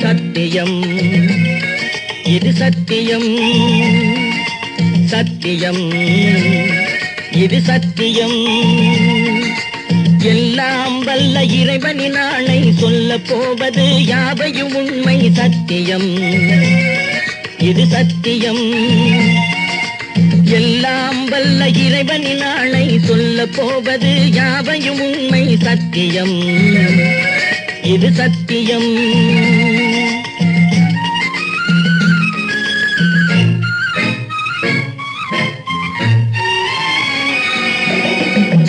சத்தியம். இது சத்தியம். சத்தியம். இது சத்தியம். எல்லாம் வல்ல இறைவனி நாளை சொல்ல போவது யாவையும் உண்மை சத்தியம். இது சத்தியம். எல்லாம் வல்ல இறைவனி சொல்ல போவது யாவையும் உண்மை சத்தியம். இது சத்தியம்.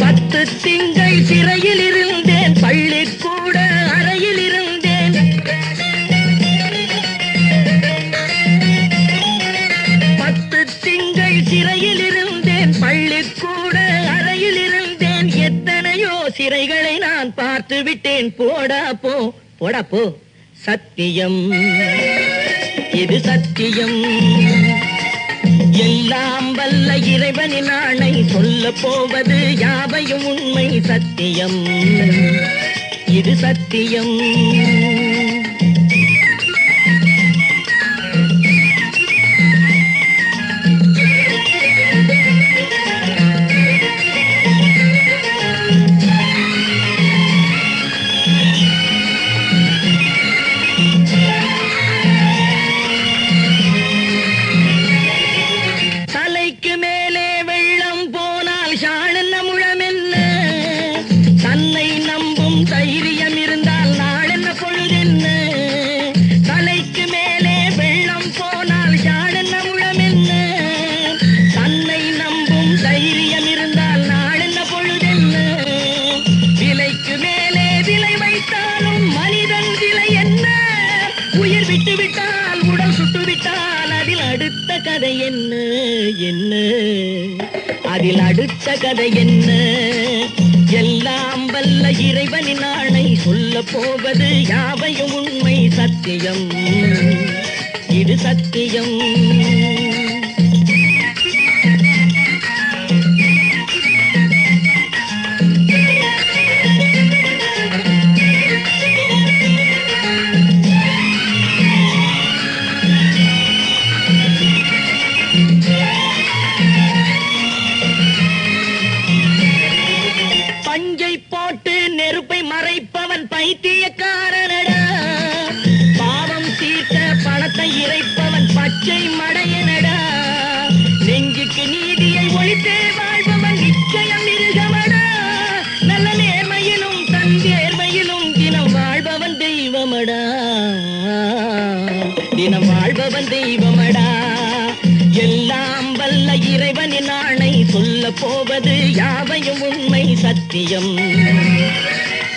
பத்து திங்கள் சிறையில் இருந்தேன் பள்ளிக்கூட அறையில் இருந்தேன். பத்து திங்கள் சிறையில் இருந்தேன் பள்ளிக்கூட அறையில் இருந்தேன். எத்தனையோ சிறைகளை பார்த்து விட்டேன். போடா போ போடா போ. சத்தியம். இது சத்தியம். எல்லாம் வல்ல இறைவனின் ஆணை சொல்ல போவது யாவையும் உண்மை சத்தியம். இது சத்தியம். அடுத்த கதை என்ன என்ன? அதில் அடுத்த கதை என்ன? எல்லாம் வல்ல இறைவனின் ஆணை சொல்ல போவது யாவையும் உண்மை சத்தியம். இது சத்தியம். பைத்தியக்காரனடா பாவம் தீர்த்த பணத்தை இறைப்பவன் பச்சை மடையனடா. நெஞ்சுக்கு நீதியை ஒழித்தே வாழ்பவன் நிச்சயம் மிருகமடா. நல்ல நேர்மையிலும் தன் தேர்மையிலும் தினம் வாழ்பவன் தெய்வமடா. தினம் வாழ்பவன் தெய்வமடா. எல்லாம் வல்ல இறைவனின் ஆணை சொல்ல போவது யாவையும் உண்மை சத்தியம்.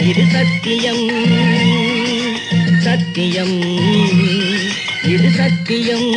இது சத்தியம் சத்தியம் இது சத்தியம்